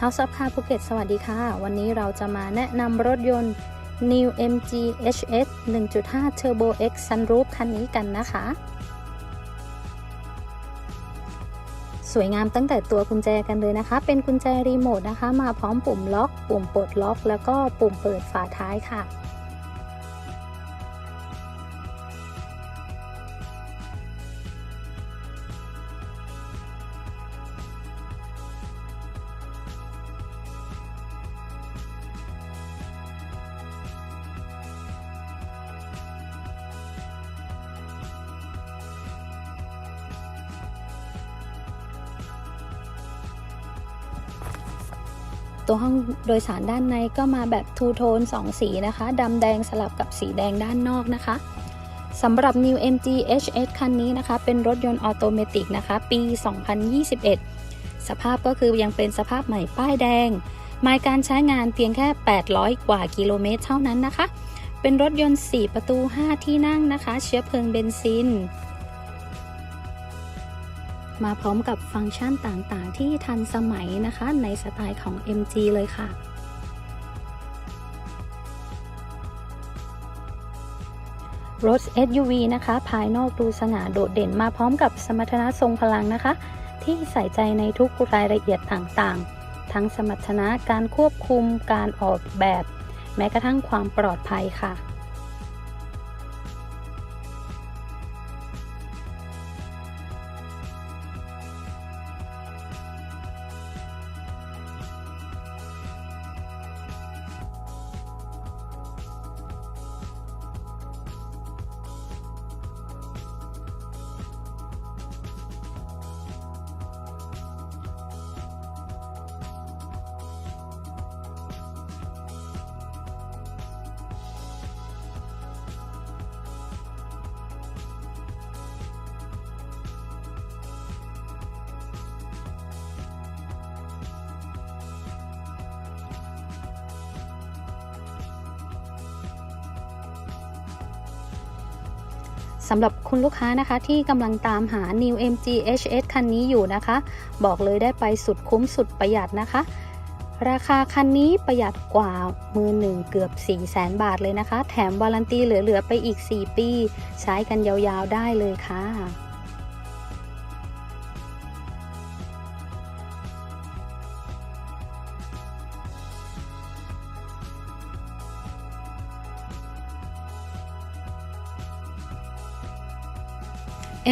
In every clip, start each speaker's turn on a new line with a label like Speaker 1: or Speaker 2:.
Speaker 1: House of Car ภูเก็ตสวัสดีค่ะ วันนี้เราจะมาแนะนำรถยนต์ New MG HS 1.5 Turbo X Sunroof คันนี้กันนะคะ สวยงามตั้งแต่ตัวกุญแจกันเลยนะคะ เป็นกุญแจรีโมทนะคะ มาพร้อมปุ่มล็อก ปุ่มปลดล็อก แล้วก็ปุ่มเปิดฝาท้ายค่ะ ตัวห้องโดยสารด้านในก็มาแบบทูโทน2 สีนะคะดำแดงสลับกับสีแดงด้านนอกนะคะสำหรับ New MG HS คันนี้นะคะ เป็นรถยนต์ออโตเมติกนะคะ ปี 2021 สภาพก็คือยังเป็นสภาพใหม่ป้ายแดงหมายการใช้งานเพียงแค่ 800 กว่ากิโลเมตรเท่านั้นนะคะ เป็นรถยนต์ 4 ประตู 5 ที่นั่งนะคะ เชื้อเพลิงเบนซิน มาพร้อมกับฟังก์ชันต่างๆ ที่ทันสมัยนะคะในสไตล์ของ MG เลยค่ะรถ SUV นะคะ ภายนอกดูสง่าโดดเด่นมาพร้อมกับสมรรถนะทรงพลังนะคะ ที่ใส่ใจในทุกรายละเอียดต่างๆ ทั้งสมรรถนะการควบคุมการออกแบบ แม้กระทั่งความปลอดภัยค่ะ สำหรับคุณลูกค้านะคะที่กำลังตามหา New MG HS คันนี้อยู่นะคะ บอกเลยได้ไปสุดคุ้มสุดประหยัดนะคะ ราคาคันนี้ประหยัดกว่ามือหนึ่งเกือบ4 0 0แสนบาทเลยนะคะ แถมวารันตีเหลือ ๆ ไปอีก 4 ปี ใช้กันยาวๆได้เลยค่ะ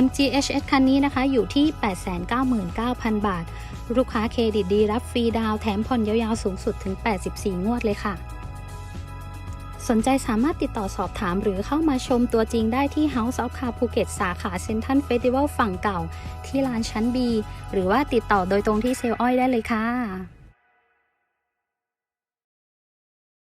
Speaker 1: MGHS คันนี้นะคะอยู่ที่ 899,000 บาท ลูกค้าเครดิตดีรับฟรีดาวแถมผ่อนยาวๆ สูงสุดถึง 84 งวดเลยค่ะ สนใจสามารถติดต่อสอบถามหรือเข้ามาชมตัวจริงได้ที่ House of Car ภูเก็ตสาขาเซ็นทรัลเฟสติวัลฝั่งเก่า ที่ลานชั้น B หรือว่าติดต่อโดยตรงที่เซลล์อ้อยได้เลยค่ะ